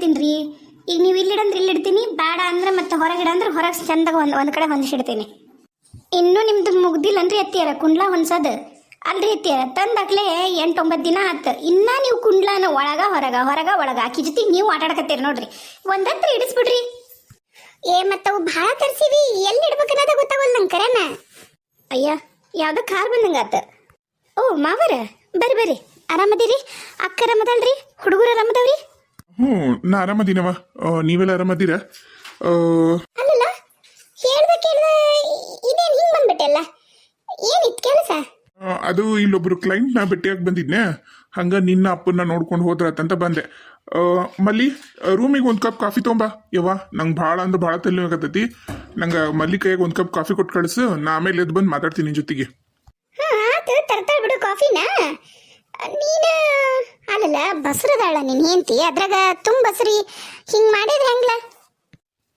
ಇಡ್ತೀನಿ ರೀ. ಈಗ ನೀವು ಇಲ್ಲಿಡಂದ್ರೆ ಇಲ್ಲಿ ಇಡ್ತೀನಿ ಬೇಡ ಅಂದ್ರೆ ಮತ್ತೆ ಹೊರಗಿಡ ಅಂದ್ರೆ ಹೊರಗೆ ಚಂದಾಗ ಒಂದು ಒಂದು ಕಡೆ ಹೊಂದಿಸಿಡ್ತೀನಿ. ಇನ್ನೂ ನಿಮ್ದು ಮುಗ್ದಿಲ್ಲನ್ರಿ ಎತ್ತಿಯಾರ ಕುಂಡ್ಲ ಹೊನ್ಸೋದು ಅಲ್ರಿ ಎತ್ತಿಯಾರ ತಂದಾಗ್ಲೇ ಎಂಟು ಒಂಬತ್ತು ದಿನ ಆತು. ಇನ್ನೂ ನೀವು ಕುಂಡ್ಲಾನ ಒಳಗ ಹೊರಗ ಹೊರಗ ಒಳಗ, ಆಕಿ ಜೊತೆ ನೀವು ಆಟಾಡಕತ್ತೀರಿ ನೋಡ್ರಿ. ಒಂದತ್ರ ಇಡಿಸ್ಬಿಡ್ರಿ. ಏ ಮತ್ತವು ಭಾಳ ತರ್ಸಿವಿ, ಎಲ್ಲಿ ಇಡ್ಬೇಕನ್ನೋದ ಗೊತ್ತಾಗಲ್ಲ ನಂಗೆ ಕರೆನ. ಅಯ್ಯ, ಯಾವುದೋ ಕಾರ್ ಬಂದಂಗಾತ ಓ, ಮಾವರ, ಬರ್ರಿ ಬರ್ರಿ. ಆರಾಮದಿರಿ? ಅಕ್ಕ ಆರಾಮದಲ್ರಿ ಹುಡುಗರು ಆರಾಮದವ್ರಿ? ಹ್ಞೂ ನಾ ಆರಾಮದೀನವ ನೀವೆಲ್ಲ ಆರಾಮದ್ದೀರಾ ಆ, ಅಲ್ಲಲ್ಲ ಹೇಳ್ದ ಕೇಳ್ದ ಇದೇನು ಹಿಂಗ್ ಬಂದ್ಬಿಟ್ಟೆಲ್ಲ ಏನಿತ್ತು ಕೆಲಸ? ಅದು ಇಲ್ಲೊಬ್ರು ಕ್ಲೈಂಟ್ ನಾ ಭೇಟಿಯಾಗಿ ಬಂದಿದ್ನೆ. ಹಂಗ ನಿನ್ನ ಅಪ್ಪನ್ನ ನೋಡ್ಕೊಂಡು ಅಂತ ಬಂದೆ. ಮಲ್ಲಿ ರೂಮಿಗೆ ಒಂದು ಕಪ್ ಕಾಫಿ ತೊಂಬಾ ಯವ್ವ ನಂಗೆ ಭಾಳ ಅಂದ್ರೆ ಭಾಳ ತಲೆ ಆಗತ್ತೈತಿ. ನಂಗೆ ಮಲ್ಲಿ ಕೈಗೆ ಒಂದು ಕಪ್ ಕಾಫಿ ಕೊಟ್ಟು ಕಳಿಸು. ನಾ ಆಮೇಲೆ ಎದ್ದು ಬಂದು ಮಾತಾಡ್ತೀನಿ ನಿನ್ ಜೊತೆಗೆ. ಹಾ ಆತು ತರ್ತಾಳ ಬಿಡು ಕಾಫಿನ ನೀನ ಅಲ್ಲಲ್ಲ ಬಸ್ರದಾಳ ನಿನ್ ಹೆಂಡತಿ. ಅದ್ರಾಗ ತುಂಬ ಬಸರಿ. ಹಿಂಗ್ ಮಾಡಿದ್ರೆ ಹೆಂಗ್ಲ?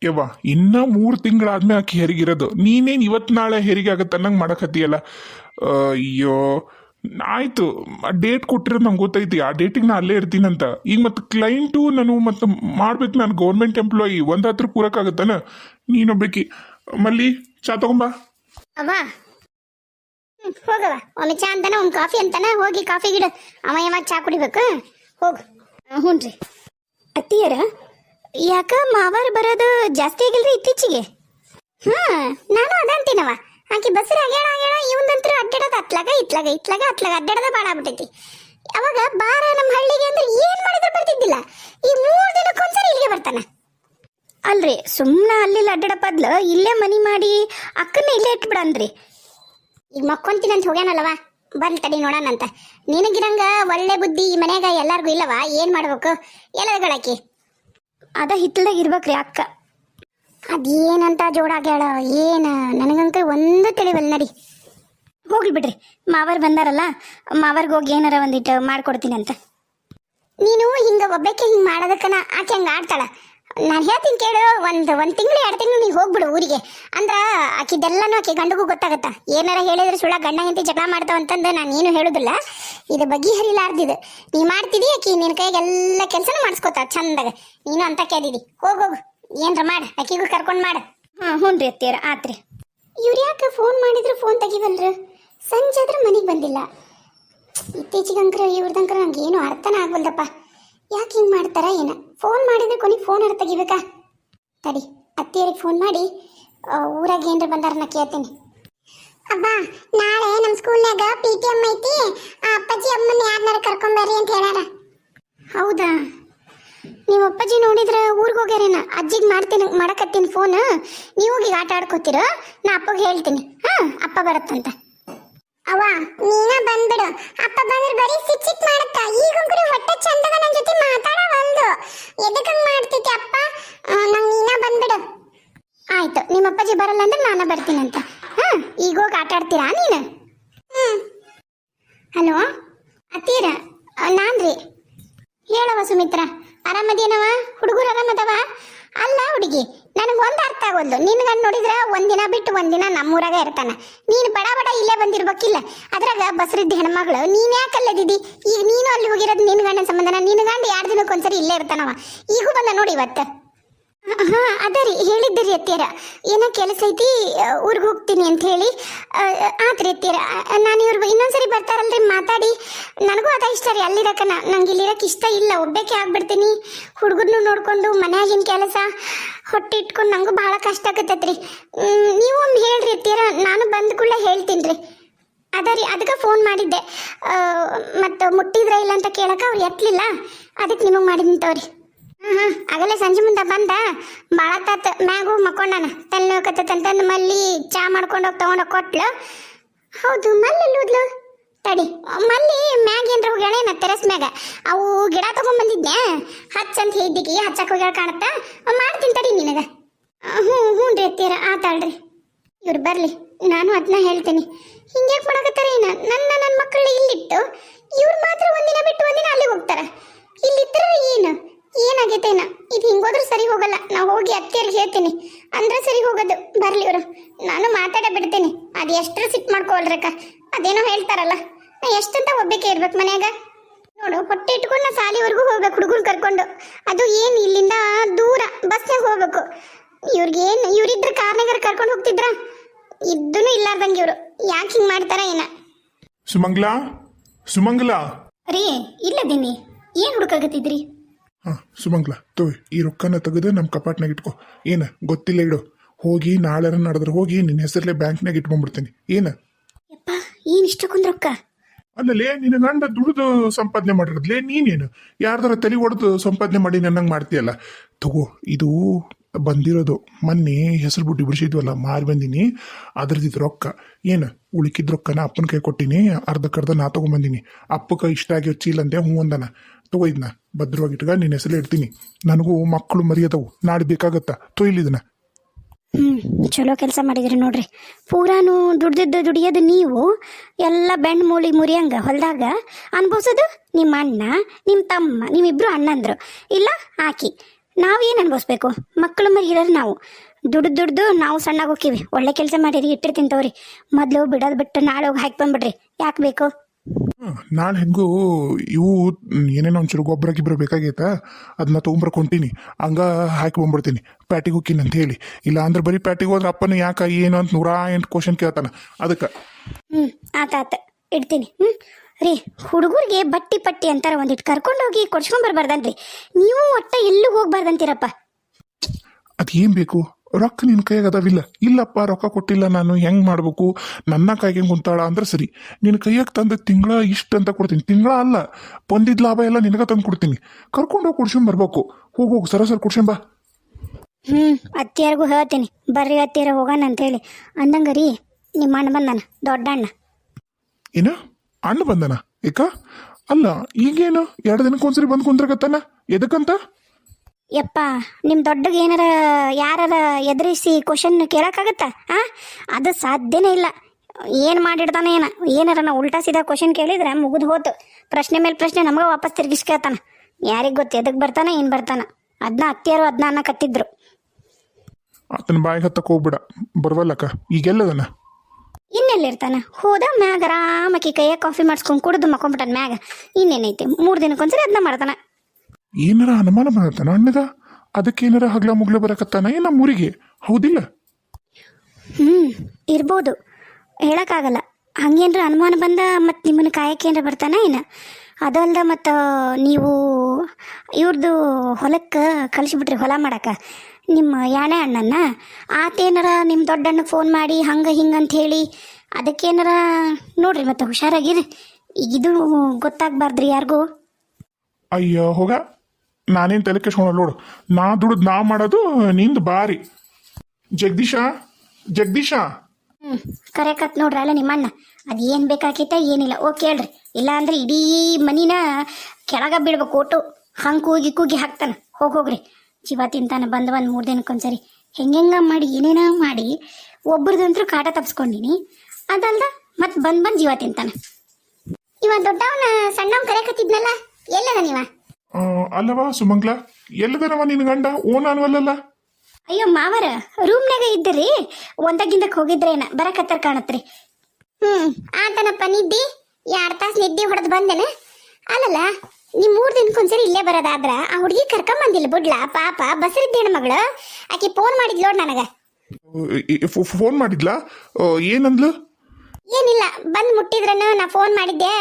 ಯವ್ವ ಇನ್ನ ಮೂರು ತಿಂಗಳಾದ್ಮೇಲೆ ಆಕೆ ಹೆರಿಗಿರೋದು. ನೀನೇನು ಇವತ್ತು ನಾಳೆ ಹೆರಿಗೆ ಆಗತ್ತೆ ಅನ್ನಂಗೆ ಮಾಡಕತ್ತೀಯಲ್ಲ? ಆ, ಅಯ್ಯೋ ಆಯ್ತು. ಡೇಟ್ ಕೊಟ್ಟಿರೋದು ನಂಗೆ ಗೊತ್ತೈತಿ. ಆ ಡೇಟಿಗೆ ನಾ ಅಲ್ಲೇ ಇರ್ತೀನಂತ. ಈಗ ಮತ್ತೆ ಕ್ಲೈಂಟು ನಾನು ಮತ್ತೆ ಮಾಡ್ಬೇಕು ನಾನು ಗೌರ್ಮೆಂಟ್ ಎಂಪ್ಲಾಯಿ ಒಂದು ಹತ್ರ ಪೂರಕ್ಕಾಗತ್ತಾನ ನೀನೊಬ್ಬೇಕಿ. ಮಲ್ಲಿ ಚಾ ತಗೊಂಬಾ. ಹ್ಮ್, ಹೋಗವ ಒಮ್ಮೆ ಚಾ ಅಂತಾನ ಒಂದು ಕಾಫಿ ಅಂತಾನ ಹೋಗಿ ಕಾಫಿ ಗಿಡ ಅವ ಯಾವಾಗ ಚಾ ಕುಡಿಬೇಕು? ಹೋಗು. ಹ್ಞೂ ರೀ. ಅತ್ತಿಯರ ಯಾಕ ಮಾವಾರ ಬರೋದು ಜಾಸ್ತಿ ಆಗಿಲ್ರಿ ಇತ್ತೀಚಿಗೆ? ಹಾ ನಾನು ಅದಂತೀನವ ಆಕಿ ಬಸ್ರ ಆಗ್ಯಾಳ ಆಗ್ಯಾಳ ಇವಂದಂತ್ರ ಅಡ್ಡಾಡೋದು ಅತ್ಲಾಗ ಇತ್ಲಾಗ ಇತ್ಲಾಗ ಅತ್ಲಾಗ ಅಡ್ಡಾಡೋದ ಭಾಳ ಆಗ್ಬಿಟ್ಟೈತಿ. ಅವಾಗ ಬಾರ ನಮ್ಮ ಹಳ್ಳಿಗೆ ಅಂದ್ರೆ ಏನ್ ಮಾಡಿದ್ರೆ ಬರ್ತಿದ್ದಿಲ್ಲ. ಈ ಮೂರು ದಿನಕ್ಕೊಂದ್ಸರಿ ಇಲ್ಲಿಗೆ ಬರ್ತಾನ. ಅಲ್ರಿ ಸುಮ್ಮನೆ ಅಲ್ಲಿ ಅಡ್ಡಾಡ ಬದ್ಲು ಇಲ್ಲೇ ಮನಿ ಮಾಡಿ ಅಕ್ಕನ ಇಲ್ಲೇ ಇಟ್ಬಿಡನ್ರಿ ಈಗ ಮಕ್ಕೊಂತೀನಿ ಅಂತ ಹೋಗ್ಯಾನಲ್ಲವ? ಬರ್ಲಿ ತಡಿ ನೋಡೋಣಂತ ನಿನಗಿರಂಗ ಒಳ್ಳೆ ಬುದ್ಧಿ ಈ ಮನ್ಯಾಗ ಎಲ್ಲಾರ್ಗೂ ಇಲ್ಲವ? ಏನ್ ಮಾಡ್ಬೇಕು? ಎಲ್ಲಗಳಾಕಿ ಅದ ಹಿತ್ತಲ್ದಾಗ ಇರ್ಬೇಕ್ರಿ ಅಕ್ಕ. ಅದೇನಂತ ಜೋಡಾಗ್ಯಾಳ ಏನ? ನನಗಂತ ಒಂದು ತಿಳಿವಲ್ ನಡಿ. ಹೋಗ್ಲಿ ಬಿಡ್ರಿ. ಮಾವರ್ ಬಂದಾರಲ್ಲ ಮಾವರ್ಗೆ ಹೋಗಿ ಏನಾರ ಒಂದಿಟ್ಟು ಮಾಡ್ಕೊಡ್ತೀನಿ ಅಂತ. ನೀನು ಹಿಂಗ ಒಬ್ಬಕ್ಕೆ ಹಿಂಗೆ ಮಾಡೋದಕ್ಕನ ಆಕೆ ಹಂಗ ಆಡ್ತಾಳ. ನಾನು ಹೇಳ್ತೀನಿ ಕೇಳು ಒಂದು ಒಂದು ತಿಂಗಳು ಎರಡು ತಿಂಗಳು ನೀ ಹೋಗ್ಬಿಡು ಊರಿಗೆ. ಅಂದ್ರೆ ಆಕಿದೆಲ್ಲನೂ ಆಕೆ ಗಂಡಗೂ ಗೊತ್ತಾಗತ್ತ? ಏನಾರ ಹೇಳಿದ್ರೆ ಸುಳ್ಳ ಗಂಡ ಹೆಂಡತಿ ಜಗಳ ಮಾಡ್ತಾವ ಅಂತಂದು ನಾನು ಏನು ಹೇಳುದಿಲ್ಲ. ಇದು ಬಗೆಹರಿಲಾರ್ದಿದು. ನೀ ಮಾಡ್ತಿದಿ ಆಕಿ ನಿನ್ನ ಕೈಗೆ ಎಲ್ಲ ಕೆಲಸನೂ ಮಾಡಿಸ್ಕೊತ ಚಂದಾಗ. ನೀನು ಅಂತ ಕೇಳಿದಿ. ಹೋಗ್ ಹೋಗು. ಏನ್ರ ಮಾಡು ಆಕಿಗೂ ಕರ್ಕೊಂಡು ಮಾಡು. ಹಾಂ ಹ್ಞೂ ರೀ ಅತ್ತೀರ ಆತ್ರಿ. ಇವ್ರು ಯಾಕೆ ಫೋನ್ ಮಾಡಿದ್ರು ಫೋನ್ ತೆಗಿವಲ್ರು? ಸಂಜೆ ಆದ್ರೆ ಮನೆಗೆ ಬಂದಿಲ್ಲ. ಇತ್ತೀಚೆಗಂಕ್ರ ಇವ್ರದಂಕ್ರ ನಂಗೆ ಏನು ಅರ್ಥನ ಆಗ್ವಲ್ದಪ್ಪ. ಯಾಕೆ ಹಿಂಗೆ ಮಾಡ್ತಾರ ಏನ? ಫೋನ್ ಮಾಡಿದ್ರೆ ಕೊನೆಗೆ ಫೋನ್ ಅರ್ಥ ತೆಗಿಬೇಕಾ? ತಡಿ ಅತ್ತಿಯರಿಗೆ ಫೋನ್ ಮಾಡಿ ಊರಾಗ ಏನ್ರ ಬಂದಾರ ನಾ ಕೇಳ್ತೀನಿ. ಅಬ್ಬಾ, ನಾಳೆ ನಮ್ಮ ಸ್ಕೂಲ್ನಾಗ ಪಿ ಟಿ ಎಂ ಐತಿ, ಆ ಅಪ್ಪಾಜಿ ಅಮ್ಮನ ಯಾರನ್ನಾರ ಕರ್ಕೊಂಬರ್ರಿ ಅಂತ ಹೇಳಾರ. ಹೌದಾ? ನೀವು ಅಪ್ಪಾಜಿ ನೋಡಿದ್ರೆ ಊರಿಗೆ ಹೋಗ್ಯಾರೇನ? ಅಜ್ಜಿಗೆ ಮಾಡ್ತೀನಿ, ಮಾಡಕತ್ತೀನಿ ಫೋನ್ ನೀವು ಹೋಗಿ ಆಟ ಆಡ್ಕೋತೀರ? ನಾ ಅಪ್ಪಗೆ ಹೇಳ್ತೀನಿ. ಹಾ, ಅಪ್ಪ ಬರುತ್ತಂತ. ಅವ ನೀನ ಬಂದ್ಬಿಡು. ಅಪ್ಪ ಬಂದ್ರೆ ಬರೀ ಸಿಟ್ ಸಿಟ್ ಮಾಡುತ್ತ. ಈಗ ಹೊಟ್ಟೆ ಎದಕ್ಕಂಗ್ ಮಾಡ್ತೈತಿ ಅಪ್ಪ? ನಂಗೆ ನೀನ ಬಂದ್ಬಿಡು. ಆಯ್ತು ನಿಮ್ಮ ಅಪ್ಪಾಜಿ ಬರಲ್ಲ ಅಂದ್ರೆ ನಾನು ಬರ್ತೀನಂತ. ಹಾ ಈಗ ಹೋಗಿ ಆಟ ಆಡ್ತೀರಾ ನೀನು? ಹಲೋ? ಅತ್ತೀರ? ಆ, ನಾನ್ರಿ. ಹೇಳವ ಸುಮಿತ್ರ ಆರಾಮದೇನವ ಹುಡುಗರು ಆರಾಮದವ? ಅಲ್ಲ ಹುಡುಗಿ. ನನಗೆ ಒಂದು ಅರ್ಥ ಆಗೋದು ನಿನ್ ಗಂಡ ನೋಡಿದ್ರ ಒಂದಿನ ಬಿಟ್ಟು ಒಂದಿನ ನಮ್ಮೂರಾಗ ಇರ್ತಾನ. ನೀನು ಬಡ ಬಡ ಇಲ್ಲೇ ಬಂದಿರ್ಬೇಕಿಲ್ಲ. ಅದ್ರಾಗ ಬಸರಿದ್ದ ಹೆಣ್ಮಗಳು ನೀನ್ ಯಾಕಲ್ಲದಿದ್ದಿ ಈಗ ನೀನು ಅಲ್ಲಿ ಹೋಗಿರೋದು ನಿನ್ ಗಂಡನ ಸಂಬಂಧನ? ನಿನ್ ಗಂಡ ಎರಡು ದಿನಕ್ಕೊಂದ್ಸರಿ ಇಲ್ಲೇ ಇರ್ತಾನವ? ಈಗೂ ಬಂದ ನೋಡಿ ಇವತ್ತು. ಹಾ, ಅದೇ ರೀ, ಹೇಳಿದ್ದೆ ರೀ ಅತ್ತೀರ ಏನೋ ಕೆಲಸ ಐತಿ ಊರಿಗೆ ಹೋಗ್ತೀನಿ ಅಂತ ಹೇಳಿ. ಆತ್ರಿ ಅತ್ತಿಯರ. ನಾನು ಇವ್ರು ಇನ್ನೊಂದ್ಸರಿ ಬರ್ತಾರಲ್ರಿ, ಮಾತಾಡಿ. ನನಗೂ ಅದ ಇಷ್ಟ ರೀ, ಅಲ್ಲಿರಕ ನಂಗೆ ಇಲ್ಲಿರಕ್ಕೆ ಇಷ್ಟ ಇಲ್ಲ ಒಬ್ಬಕ್ಕೆ ಆಗ್ಬಿಡ್ತೀನಿ. ಹುಡುಗರ್ನು ನೋಡ್ಕೊಂಡು, ಮನ್ಯಾಗಿನ ಕೆಲಸ ಹೊಟ್ಟೆ ಇಟ್ಕೊಂಡು ನಂಗೂ ಭಾಳ ಕಷ್ಟ ಆಗತ್ತೈತ್ರಿ ನೀವು ಒಮ್ಮೆ ಹೇಳ್ರಿ ಅತ್ತಿಯರ, ನಾನು ಬಂದ ಕೂಡಲೇ ಹೇಳ್ತೀನಿ ರೀ. ರೀ ಅದಕ್ಕೆ ಫೋನ್ ಮಾಡಿದ್ದೆ. ಮತ್ತು ಮುಟ್ಟಿದ್ರ ಇಲ್ಲ ಅಂತ ಕೇಳಕ್ಕೆ ಅವ್ರು ಎತ್ತಲಿಲ್ಲ ಅದಕ್ಕೆ ನಿಮಗೆ ಮಾಡಿದಂತವ್ರಿ ಹ್ಮ್ ಆಗಲೇ ಸಂಜೆ ಮುಂದೆ ಬಂದ. ಭಾಳ ತಾತ ಮ್ಯಾಗು ಮಕ್ಕೊಂಡಾನ. ತಲೆ ನೋಕತ್ತಂತಂದು ಮಲ್ಲಿ ಚಾ ಮಾಡ್ಕೊಂಡು ಹೋಗಿ ತಗೊಂಡೋಗಿ ಕೊಟ್ಲು. ಹೌದು, ಮಲ್ಲಿ ಎಲ್ಲಿ ತಡಿ. ಮಲ್ಲಿ ಮ್ಯಾಗ ಏನ್ರ ಹೋಗ್ಯಾಳೇನ ತೆರಸ್ ಮ್ಯಾಗ? ಅವು ಗಿಡ ಹಚ್ಚ ಅಂತ ಹೇಳಿದ್ದಕ್ಕೆ ಹಚ್ಚಕ್ಕೆ ಹೋಗ್ಯಾಳ ಕಾಣುತ್ತಾ? ಮಾಡ್ತೀನಿ ತಡಿ ನಿನಗ. ಹ್ಞೂ ಹ್ಞೂ ರೀ ಅತ್ತೀರ ಆತಾಳ್ರಿ ಇವ್ರು ಬರ್ಲಿ. ನಾನು ಅದನ್ನ ಹೇಳ್ತೀನಿ. ಹಿಂಗೆ ಮಾಡಕತ್ತಾರ ಏನ? ನನ್ನ ನನ್ನ ಮಕ್ಕಳು ಇಲ್ಲಿಟ್ಟು ಇವ್ರು ಮಾತ್ರ ಒಂದಿನ ಬಿಟ್ಟು ಒಂದಿನ ಅಲ್ಲಿಗೆ ಹೋಗ್ತಾರ. ಇಲ್ಲಿದ್ರೆ ಏನು? ಏನಾಗೈತೇನ ಇದು ಹಿಂಗೋದ್ರೂ ಸರಿ ಹೋಗಲ್ಲ. ನಾವು ಹೋಗಿ ಅತ್ತೆಯಲ್ಲಿ ಹೇಳ್ತೀನಿ. ಅಂದ್ರೆ ಸರಿ ಹೋಗೋದು. ಬರ್ಲಿ ಇವರು. ನಾನು ಮಾತಾಡ ಬಿಡ್ತೀನಿ. ಅದು ಎಷ್ಟರ ಸಿಟ್ ಮಾಡ್ಕೊಳ್ರಕ್ಕ ಅದೇನೋ ಹೇಳ್ತಾರಲ್ಲ. ನಾ ಎಷ್ಟಂತ ಒಬ್ಬಕ್ಕೆ ಇರ್ಬೇಕು ಮನ್ಯಾಗ? ನೋಡು ಹೊಟ್ಟೆ ಇಟ್ಕೊಂಡು ನಾ ಸಾಲಿವರೆಗೂ ಹೋಗ್ಬೇಕು ಹುಡುಗರು ಕರ್ಕೊಂಡು. ಅದು ಏನು ಇಲ್ಲಿಂದ ದೂರ ಬಸ್ನಾಗ ಹೋಗ್ಬೇಕು. ಇವ್ರಿಗೇನು ಏನು ಕಾರ್ನಾಗರ ಕಾರ್ನಾಗಾರ ಕರ್ಕೊಂಡು ಹೋಗ್ತಿದ್ರ? ಇದ್ದೂ ಇಲ್ಲಾರ್ದಂಗೆ ಇವರು. ಯಾಕೆ ಹಿಂಗೆ ಮಾಡ್ತಾರ ಏನ? ಸುಮಂಗ್ಲಾ? ಸುಮಂಗ್ಲಾ? ರೀ ಇಲ್ಲದೀನಿ ಏನು ಹುಡುಕಾಗತ್ತಿದ್ರಿ? ಹಾಂ ಸುಮಂಗ್ಲಾ ತೋ ಈ ರೊಕ್ಕನ ತೆಗೆದು ನಮ್ಮ ಕಪಾಟ್ನಾಗ ಇಟ್ಕೋ. ಏನ ಗೊತ್ತಿಲ್ಲ ಇಡು. ಹೋಗಿ ನಾಳೆ ನಡೆದ್ರೆ ಹೋಗಿ ನಿನ್ನ ಹೆಸರಲ್ಲೇ ಬ್ಯಾಂಕ್ನಾಗ ಇಟ್ಕೊಂಡ್ಬಿಡ್ತೀನಿ ಏನ? ಯಪ್ಪ ಏನು ಇಷ್ಟಕ್ಕೊಂದು ರೊಕ್ಕ? ಅಲ್ಲಲೇ ನಿನ್ನ ಗಂಡ ದುಡಿದು ಸಂಪಾದನೆ ಮಾಡಿರೋದ್ಲೇ ನೀನೇನು? ಯಾರ್ದಾರ ತಲೆ ಹೊಡೆದು ಸಂಪಾದನೆ ಮಾಡಿ ನನ್ನಂಗೆ ಮಾಡ್ತೀಯಲ್ಲ? ತಗೋ ಇದು ಬಂದಿರೋದು. ಮೊನ್ನೆ ಹೆಸರು ಬಿಟ್ಟು ಬಿಡಿಸಿದ್ವಲ್ಲ, ಮಾರಿ ಬಂದೀನಿ. ಅದ್ರದ್ದು ರೊಕ್ಕ. ಏನು, ಉಳಿಕಿದ ರೊಕ್ಕನ ಅಪ್ಪನ ಕೈ ಕೊಟ್ಟಿನಿ, ಅರ್ಧಕ್ಕರ್ಧ ನಾ ತೊಗೊಂಬಂದಿನಿ. ಅಪ್ಪ ಕೈ ಇಷ್ಟ ಆಗಿರೋ ಚೀಲಂದೆ ಹ್ಞೂ ಅಂದನ. ತೊಗೊಯ್ದನ ಇದನ್ನ ಭದ್ರವಾಗಿ ಇಟ್ಕ ನಿನ್ನ ಹೆಸರು ಇಡ್ತೀನಿ. ನನಗೂ ಮಕ್ಕಳು ಮರಿಯದವು ನಾಡಿ ಬೇಕಾಗತ್ತಾ ತೊಯ್ಲಿದನ ಹ್ಞೂ ಚಲೋ ಕೆಲಸ ಮಾಡಿದ್ರಿ ನೋಡ್ರಿ. ಪೂರಾನು ದುಡ್ದಿದ್ದು ದುಡಿಯೋದು ನೀವು, ಎಲ್ಲ ಬೆಣ್ಣ ಮೂಳಿ ಮುರಿಯಂಗ ಹೊಲದಾಗ, ಅನ್ಭವಿಸೋದು ನಿಮ್ಮ ಅಣ್ಣ ನಿಮ್ಮ ತಮ್ಮ, ನಿಮ್ಮಿಬ್ರು ಅಣ್ಣಂದ್ರು. ಇಲ್ಲ, ಆಕಿ. ನಾವೇನು ಅನ್ಭವಿಸ್ಬೇಕು? ಮಕ್ಕಳು ಮರಿಗಿರೋರು ನಾವು. ದುಡ್ದು ದುಡ್ದು ನಾವು ಸಣ್ಣಗೆ ಹೋಗ್ತೀವಿ. ಒಳ್ಳೆ ಕೆಲಸ ಮಾಡಿರಿ ಇಟ್ಟಿರ್ತೀನಿ ತಗೋರಿ ಮೊದಲು ಬಿಡೋದು ಬಿಟ್ಟು ನಾಳೆ ಹೋಗಿ ಹಾಕಿ ಬಂದ್ಬಿಡ್ರಿ. ಯಾಕೆ ಬೇಕು? ನಾಳೆ ಹೆಂಗೂ ಇವು ಏನೇನೋ ಒಂಚೂರು ಗೊಬ್ಬರ ಗಿಬ್ಬರ ಬೇಕಾಗೈತಾ ಅದನ್ನ ತೊಗೊಂಬರ್ಕೊಂತೀನಿ ಹಂಗ ಹಾಕಿ ಬಂದ್ಬಿಡ್ತೀನಿ. ಪ್ಯಾಟಿಗೆ ಹೋಗ್ತೀನಿ ಅಂತ ಹೇಳಿ. ಇಲ್ಲ ಅಂದ್ರೆ ಬರೀ ಪ್ಯಾಟಿಗೆ ಹೋದ್ರೆ ಅಪ್ಪನ ಯಾಕ ಏನು ಅಂತ ನೂರಾ ಎಂಟು ಕ್ವಶನ್ ಕೇಳ್ತಾನ. ಅದಕ್ಕೆ. ಹ್ಞೂ ಆತ ಆತ. ಇಡ್ತೀನಿ. ಹ್ಞೂ ರೀ ಹುಡುಗರಿಗೆ ಬಟ್ಟಿ ಪಟ್ಟಿ ಅಂತಾರ ಒಂದಿಟ್ಟು ಕರ್ಕೊಂಡೋಗಿ ಕೊಡ್ಸ್ಕೊಂಬರ್ಬಾರ್ದನ್ರಿ ನೀವು ಒಟ್ಟ ಎಲ್ಲೂ ಹೋಗ್ಬಾರ್ದಂತೀರಪ್ಪ? ಅದು ಏನು ಬೇಕು? ರೊಕ್ಕ ನಿನ್ನ ಕೈಯಾಗ ಅದಾವಿಲ್ಲ. ಇಲ್ಲಪ್ಪ ರೊಕ್ಕ ಕೊಟ್ಟಿಲ್ಲ ನಾನು ಹೆಂಗ್ ಮಾಡ್ಬೇಕು? ನನ್ನ ಕೈಗೆ ಕುಂತಾಳ ಅಂದ್ರೆ ಸರಿ. ನಿನ್ನ ಕೈಯಾಗ ತಂದು ತಿಂಗಳ ಇಷ್ಟ ಅಂತ ಕೊಡ್ತೀನಿ. ತಿಂಗಳ ಅಲ್ಲ ಬಂದಿದ್ದ ಲಾಭ ಎಲ್ಲ ನಿನಗ ತಂದು ಕೊಡ್ತೀನಿ. ಕರ್ಕೊಂಡೋಗಿ ಕುಡ್ಸ್ಕೊಂಡ್ ಬರ್ಬೇಕು. ಹೋಗಿ ಹೋಗಿ ಸರ ಸರ್ ಕುಡ್ಸ್ಕೊಂಬ ಹ್ಞೂ ಅತ್ತಿಯರ್ಗೂ ಹೇಳ್ತೀನಿ. ಬರ್ರಿ ಅತ್ತಿಯರ ಹೋಗೋಣ ಅಂತೇಳಿ ಅಂದಂಗ ರೀ ನಿಮ್ಮ ಅಣ್ಣ ಬಂದಾನ ದೊಡ್ಡ ಅಣ್ಣ ಏನ? ಅಣ್ಣ ಬಂದನ? ಏಕ? ಅಲ್ಲ ಈಗೇನು? ಎರಡು ದಿನಕ್ಕೊಂದ್ಸರಿ ಬಂದು ಕುಂದ್ರಕತ್ತಾನ? ಎದಕ್ಕಂತ? ಯಪ್ಪ ನಿಮ್ಮ ದೊಡ್ಡಗೆ ಏನಾರ ಯಾರಾರ ಎದುರಿಸಿ ಕ್ವಶನ್ ಕೇಳೋಕ್ಕಾಗತ್ತಾ? ಆ? ಅದು ಸಾಧ್ಯನೇ ಇಲ್ಲ. ಏನು ಮಾಡಿಡ್ತಾನೆ ಏನ? ಏನಾರ ನಾ ಉಲ್ಟಾ ಸೀದಾ ಕ್ವಶನ್ ಕೇಳಿದ್ರೆ ಮುಗಿದು ಹೋತು. ಪ್ರಶ್ನೆ ಮೇಲೆ ಪ್ರಶ್ನೆ ನಮಗೆ ವಾಪಸ್ ತಿರ್ಗಿಸ್ಕೇತಾನ ಯಾರಿಗೆ ಗೊತ್ತು ಎದಕ್ಕೆ ಬರ್ತಾನೆ ಏನು ಬರ್ತಾನ? ಅದನ್ನ ಅತ್ತಿಯರು ಅದನ್ನ ಕತ್ತಿದ್ರು ಆತನ ಬಾಯಿಗೆ ಹತ್ತಕ್ಕೆ ಹೋಗ್ಬಿಡ. ಬರ್ವಲ್ಲಕ್ಕ? ಈಗೆಲ್ಲದನ? ಇನ್ನೆಲ್ಲಿರ್ತಾನ? ಹೋದ ಮ್ಯಾಗ ಆರಾಮಕಿ ಕೈಯಾಗ ಕಾಫಿ ಮಾಡಿಸ್ಕೊಂಡು ಕುಡಿದು ಮಕ್ಕೊಂಬಿಟ್ಟಾನ ಮ್ಯಾಗ ಇನ್ನೇನೈತಿ? ಮೂರು ದಿನಕ್ಕೊಂದ್ಸರಿ ಅದನ್ನ ಮಾಡ್ತಾನ. ಏನಾರ ಅನುಮಾನ ಮಾಡತಾನ ಅಣ್ಣದ? ಅದಕ್ಕೇನಾರ ಹಗ್ಲ ಮುಗ್ಲ ಬರಕತ್ತಾನ ಏನ ಊರಿಗೆ? ಹೌದಿಲ್ಲ? ಹ್ಞೂ ಇರ್ಬೋದು. ಹೇಳೋಕ್ಕಾಗಲ್ಲ. ಹಂಗೇನ್ರ ಅನುಮಾನ ಬಂದ ಮತ್ತು ನಿಮ್ಮನ್ನ ಕಾಯಕ್ಕೆ ಏನಾರ ಬರ್ತಾನ ಏನ? ಅದಲ್ದ ಮತ್ತು ನೀವು ಇವ್ರದ್ದು ಹೊಲಕ್ಕೆ ಕಳಿಸಿಬಿಟ್ರಿ ಹೊಲ ಮಾಡಕ್ಕೆ. ನಿಮ್ಮ ಯಾಣೆ ಅಣ್ಣನ? ಆತೇನಾರ ನಿಮ್ಮ ದೊಡ್ಡ ಅಣ್ಣಗೆ ಫೋನ್ ಮಾಡಿ ಹಂಗೆ ಹಿಂಗೆ ಅಂತ ಹೇಳಿ ಅದಕ್ಕೇನಾರ ನೋಡ್ರಿ ಮತ್ತೆ ಹುಷಾರಾಗಿರಿ. ಇದು ಗೊತ್ತಾಗಬಾರ್ದ್ರಿ ಯಾರಿಗೂ. ಅಯ್ಯೋ ಹೋಗ. ನಾನೇನು ತಲೆ ಕೆಸ್ಕೊಳಲ್ಲ ನೋಡು. ನಾ ದುಡ್ದು ನಾ ಮಾಡೋದು ನಿಂದು ಬಾರಿ. ಜಗದೀಶ ಜಗದೀಶ. ಹ್ಞೂ ಕರೆಕತ್ ನೋಡ್ರಿ ಅಲ್ಲ ನಿಮ್ಮಣ್ಣ. ಅದು ಏನು ಬೇಕಾಕೈತೆ ಏನಿಲ್ಲ. ಓ ಕೇಳ್ರಿ. ಇಲ್ಲ ಅಂದ್ರೆ ಇಡೀ ಮನಿನ ಕೆಳಗ ಬಿಡ್ಬೇಕು ಒಟ್ಟು. ಹಂಗೆ ಕೂಗಿ ಕೂಗಿ ಹಾಕ್ತಾನ. ಹೋಗಿ ಹೋಗ್ರಿ. ಜೀವ ತಿಂತಾನ ಬಂದ ಒಂದು ಮೂರು ದಿನಕ್ಕೊಂದ್ಸರಿ ಹೆಂಗೆಂಗ ಮಾಡಿ ಏನೇನ ಮಾಡಿ ಒಬ್ರದಂತರೂ ಕಾಟ ತಪ್ಸ್ಕೊಂಡಿನಿ. ಅದಲ್ದ ಮತ್ತೆ ಬಂದ್ ಬಂದ್ ಜೀವ ತಿಂತಾನ. ಇವ ದೊಡ್ಡವನ ಸಣ್ಣವನ್ ಕರೆಕತ್ತಿದ್ನಲ್ಲ ಎಲ್ಲದ ನೀವ? ಅಲ್ಲವಾ ಸುಮಂಗ್ಲ ಎಲ್ಲದನವ ನಿನ್ನ ಗಂಡ ಓನ್ ಅನ್ವಲ್ಲಲ್ಲ ಅಯ್ಯೋ ಮಾವರ ರೂಮ್ನಾಗ ಇದ್ದರಿ ಒಂದಗಿಂದಕ್ಕೆ ಹೋಗಿದ್ರೇನ ಬರಕತ್ತಾರ ಕಾಣತ್ರಿ. ಹ್ಮ್ ಆತನಪ್ಪ ನಿದ್ದಿ ಎರಡ್ ತಾಸ್ ನಿದ್ದೆ ಹೊಡೆದ್ ಬಂದೇನ? ಅಲ್ಲಲ್ಲ ನೀ ಮೂರ್ ದಿನಕ್ಕೊಂದ್ಸರಿ ಇಲ್ಲೇ ಬರೋದಾದ್ರ ಆ ಹುಡುಗಿ ಕರ್ಕೊಂಡ್ ಬಂದಿಲ್ಲ ಬುಡ್ಲ ಪಾಪ ಬಸರಿದ್ದ ಹೆಣ್ಮಗಳು ಆಕಿ ಫೋನ್ ಮಾಡಿದ್ಲು ನನಗ. ಫೋನ್ ಮಾಡಿದ್ಲಾ? ಏನಂದ್ಲು? ಏನಿಲ್ಲ ಬಂದ್ ಮುಟ್ಟಿದ್ರನ ನಾ ಫೋನ್ ಮಾಡಿದ್ದೆ.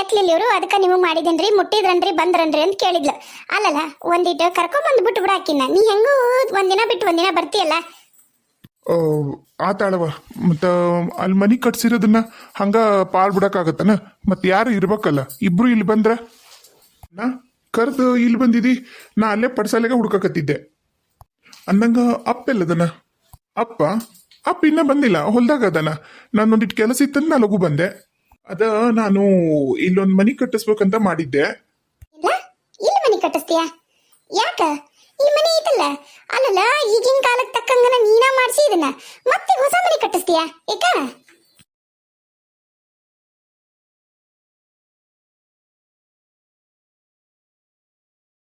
ಎತ್ಲಿಲ್ಲ ಇವರು ಅದಕ್ಕೆ ನಿಮಗೆ ಮಾಡಿದೇನ್ರಿ ಮುಟ್ಟಿದ್ರನ್ರಿ ಬಂದ್ರನ್ರಿ ಅಂತ ಕೇಳಿದ್ಲು. ಅಲ್ಲಲ್ಲ ಒಂದಿಟ್ಟು ಕರ್ಕೊಂಡ್ ಬಂದ್ ಬಿಟ್ಟು ಬಿಡ ಆಕಿನ ನೀ ಹೆಂಗೂ ಒಂದಿನ ಬಿಟ್ಟು ಒಂದಿನ ಬರ್ತೀಯಲ್ಲ? ಆತಾಳವ ಮತ್ತ ಅಲ್ಲಿ ಮನಿ ಕಟ್ಸಿರೋದನ್ನ ಹಂಗ ಪಾಲ್ ಬಿಡಕ್ಕಾಗತ್ತನ? ಮತ್ ಯಾರು ಇರ್ಬೇಕಲ್ಲ? ಇಬ್ರು ಇಲ್ಲಿ ಬಂದ್ರ? ನಾ ಕರೆದು ಇಲ್ಲಿ ಬಂದಿದ್ದಿ ನಾ ಅಲ್ಲೇ ಪಡ್ಸಾಲೆಗೆ ಹುಡ್ಕಕತ್ತಿದ್ದೆ. ಅಂದಂಗ ಅಪ್ಪ ಎಲ್ಲದನ? ಅಪ್ಪ ಅಪ್ಪ ಇನ್ನ ಬಂದಿಲ್ಲ, ಹೊಲ್ದಾಗ ಅದನ. ನಾನೊಂದಿಟ್ಟು ಕೆಲಸ ಇತ್ತ ನಾ ಲಘು ಬಂದೆ. ಅದ ನಾನು ಇಲ್ಲೊಂದ್ ಮನಿ ಕಟ್ಟಿಸ್ಬೇಕಂತ ಮಾಡಿದ್ದೆ. ಇಲ್ಲ ಮನಿ ಯಾಕ? ಈ ಅಲ್ಲಲ್ಲ ಈಗಿನ ಕಾಲಕ್ಕೆ ತಕ್ಕಂಗನ ನೀನಾ ಮಾಡಿಸಿ ಇದನ್ನ. ಮತ್ತೆ ಹೊಸ ಮನೆ ಕಟ್ಟಿಸ್ತೀಯಾ? ಏಕ?